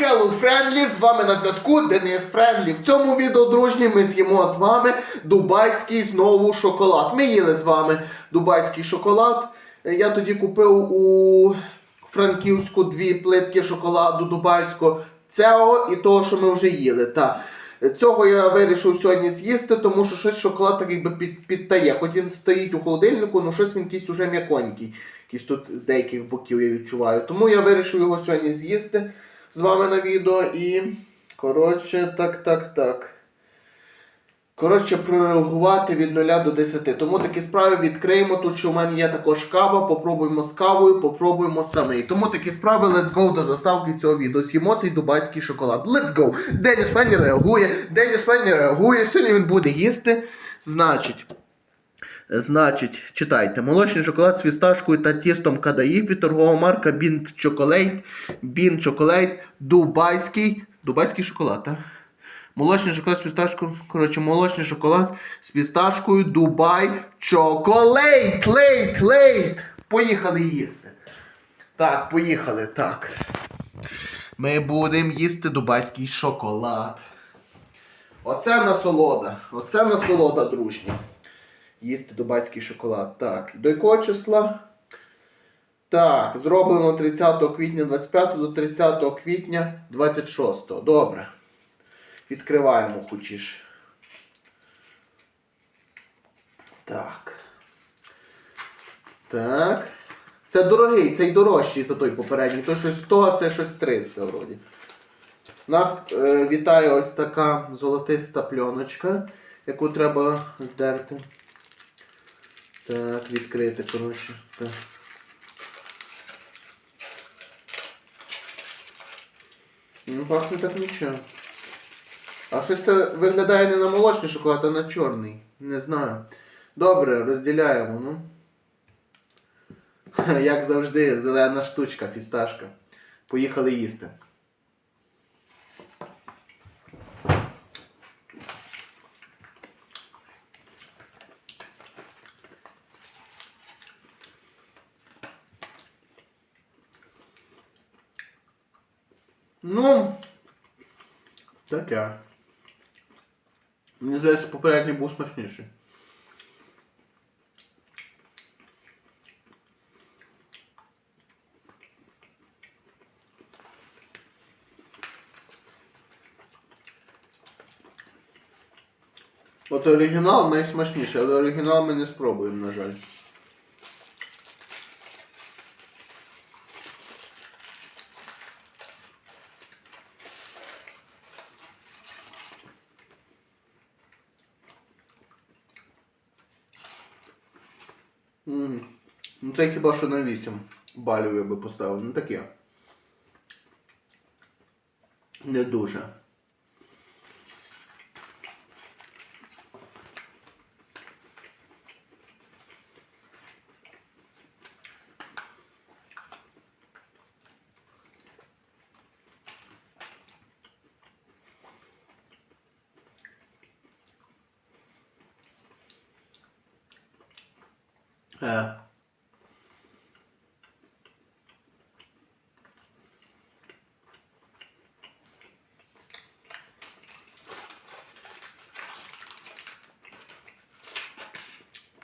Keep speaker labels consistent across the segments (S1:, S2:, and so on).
S1: Hello Friendly, з вами на зв'язку Денис Френдлі. В цьому відео, дружні, ми з'їмо з вами дубайський знову шоколад. Ми їли з вами дубайський шоколад. Я тоді купив у Франківську дві плитки шоколаду дубайського. Цього і того, що ми вже їли. Та. Цього я вирішив сьогодні з'їсти, тому що щось шоколад так якби під, підтає. Хоч він стоїть у холодильнику, але щось він якийсь уже м'яконький. Якийсь тут з деяких боків я відчуваю. Тому я вирішив його сьогодні з'їсти з вами на відео і. Коротше, так, так, так. Коротше, прореагувати від 0 до 10. Тому такі справи відкриємо. Тут що у мене є також кава. Попробуємо з кавою, попробуємо самий. Тому такі справи, let's go до заставки цього відео. З'їмо цей дубайський шоколад. Let's go! Деніс Фенні реагує, Деніс Фенні реагує. Сьогодні він буде їсти. Значить. Значить, читайте, молочний шоколад з фісташкою та тістом кадаїв від торгова марка Бін Чоколейт. Бін Чоколейт, Дубайський. Дубайський шоколад, так? Молочний шоколад з фісташкою. Коротше, молочний шоколад з фісташкою Дубай Чоколейт. Лейт, лейт. Поїхали їсти. Так, поїхали, так. Ми будемо їсти дубайський шоколад. Оце насолода. Оце насолода, дружні. Їсти дубайський шоколад. Так, до якого числа? Так, зроблено 30 квітня 25 до 30 квітня 26. Добре. Відкриваємо хочеш. Так. Так. Це дорогий, цей дорожчий за той попередній. То щось 100, а це щось 300 вроді. Нас е, вітає ось така золотиста пленочка, яку треба здерти. Так, відкрити, коротше. Так. Ну, пахне так нічого. А щось це виглядає не на молочний шоколад, а на чорний. Не знаю. Добре, розділяємо, ну. Як завжди, зелена штучка, фісташка. Поїхали їсти. Ну, таке. Мені здається, попередній був смачніший. От оригінал найсмачніший, але оригінал ми не спробуємо, на жаль. Ну це хіба що на 8 балів я би поставив. Ну таке. Не дуже. Е.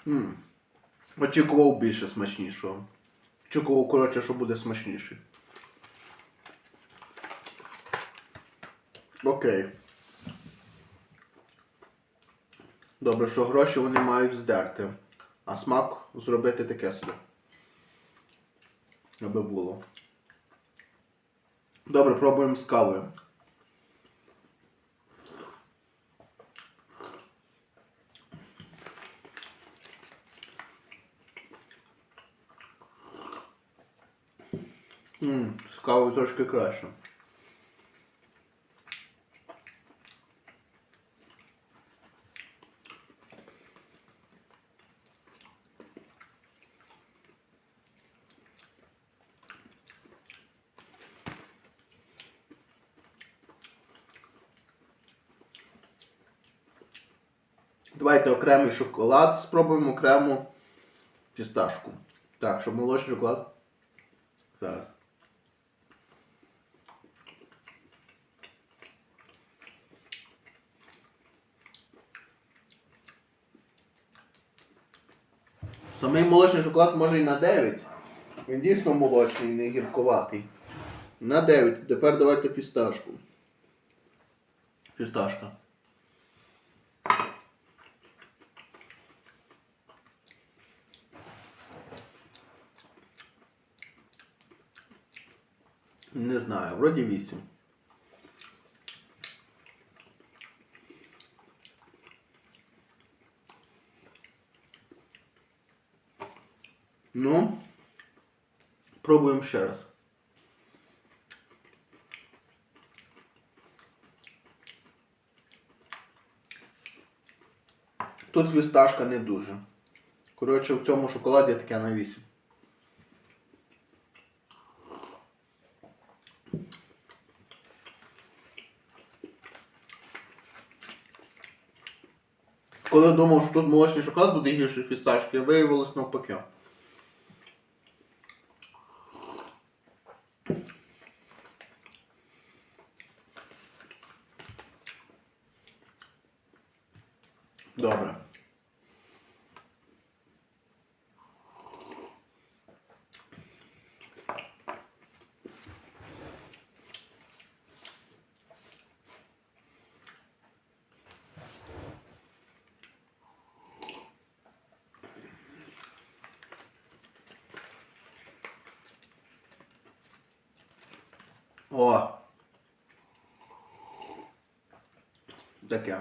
S1: М. Очікував більше смачнішого. Очікував, коротше, що буде смачніше. Окей. Добре, що гроші вони мають здерти. А смак зробити таке собі. Аби було. Добре, пробуємо з кавою. Ммм, з кавою трошки краще. Давайте окремий шоколад, спробуємо окрему фісташку. Так, що молочний шоколад. Зараз. Самий молочний шоколад може і на 9. Він дійсно молочний, не гірковатий. На 9. Тепер давайте фісташку. Фісташка. Не знаю, вроді 8. Ну, пробуємо ще раз. Тут фісташка не дуже. Коротше, в цьому шоколаді таке на 8. Коли думав, що тут молочний шоколад буде гірший фісташки, виявилось навпаки. Добре. О. Таке.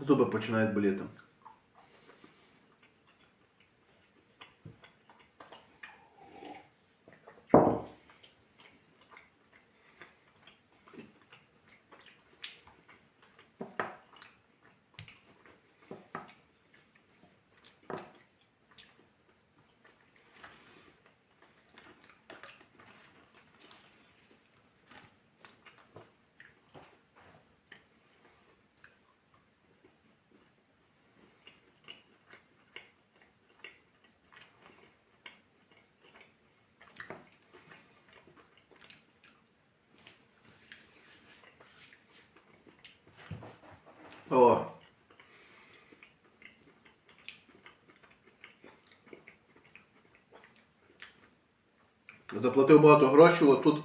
S1: Зуби починають боліти. О. Заплатив багато грошей, тут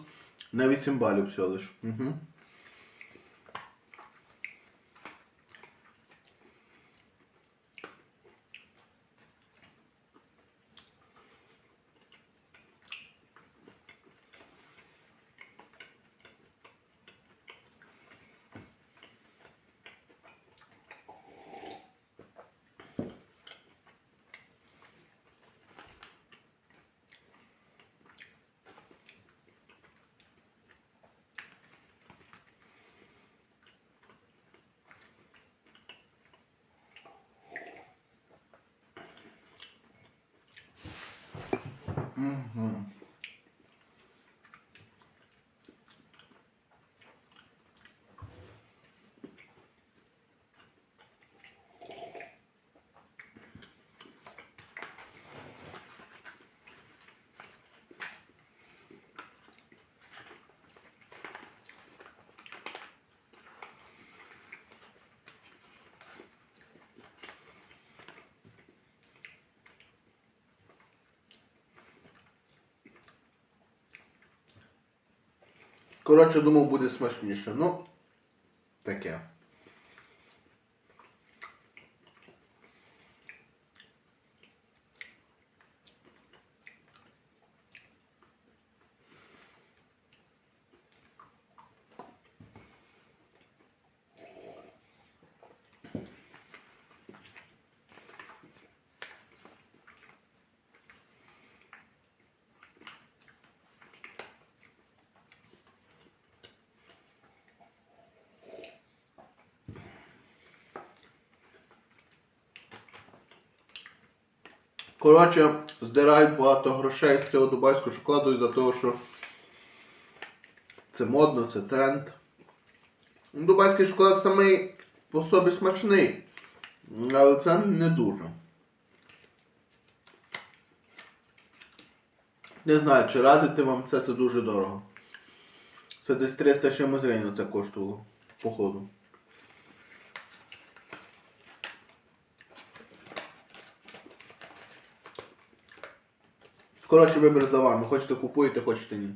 S1: на 8 балів всього лиш. Угу. Угу. Коротше, думав, буде смачніше. Ну, таке. Коротше, здирають багато грошей з цього дубайського шоколаду із-за того, що це модно, це тренд. Ну, Дубайський шоколад самий по собі смачний, але це не дуже. Не знаю, чи радити вам це, це дуже дорого. Це десь 300 чимось гривень це коштувало, походу. Коротше, вибір за вами. Хочете купуєте, хочете ні.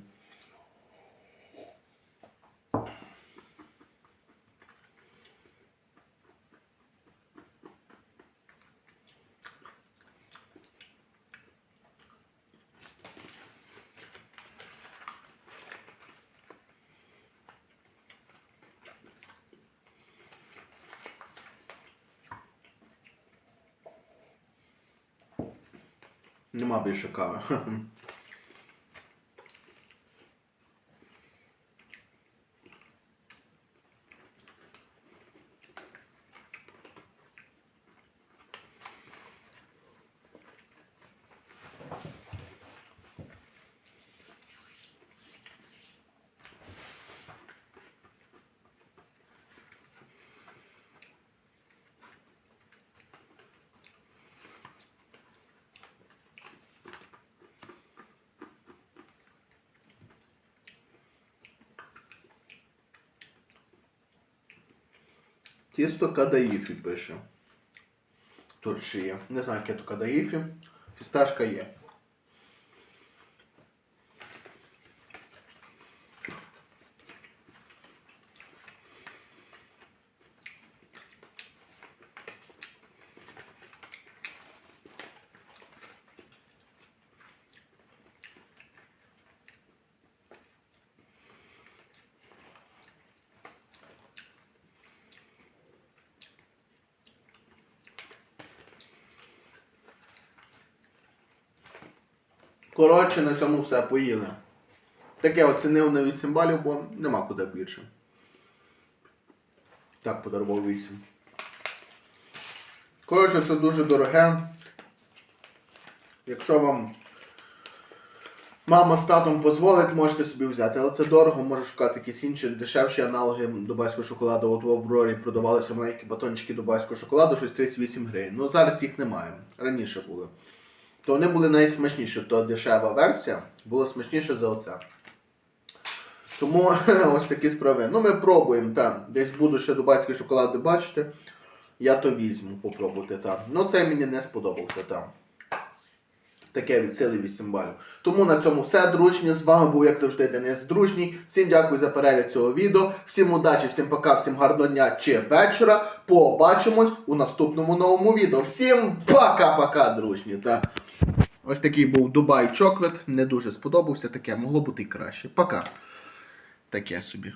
S1: Нема більше кави. Тісто кадаїфі пише. Тут ще є. Не знаю, яке то кадаїфі. Фісташка є. Коротше, на цьому все поїли. Таке оцінив на 8 балів, бо нема куди більше. Так, подарував 8. Коротше, це дуже дороге. Якщо вам мама з татом дозволить, можете собі взяти. Але це дорого, може шукати якісь інші дешевші аналоги дубайського шоколаду. От в Аврорі продавалися маленькі батончики дубайського шоколаду, щось 38 гривень. Ну зараз їх немає. Раніше були. То вони були найсмачніші, то дешева версія була смачніша за оце. Тому ось такі справи. Ну ми пробуємо там. Десь буду ще дубайські шоколади бачити. Я то візьму попробувати там. Ну цей мені не сподобався там. Таке від сили 8 балів. Тому на цьому все, дружні. З вами був, як завжди, Денис Дружній. Всім дякую за перегляд цього відео. Всім удачі, всім пока, всім гарного дня чи вечора. Побачимось у наступному новому відео. Всім пока-пока, дружні. Та. Ось такий був Дубай Чоклет. Не дуже сподобався. Таке могло бути і краще. Пока. Таке собі.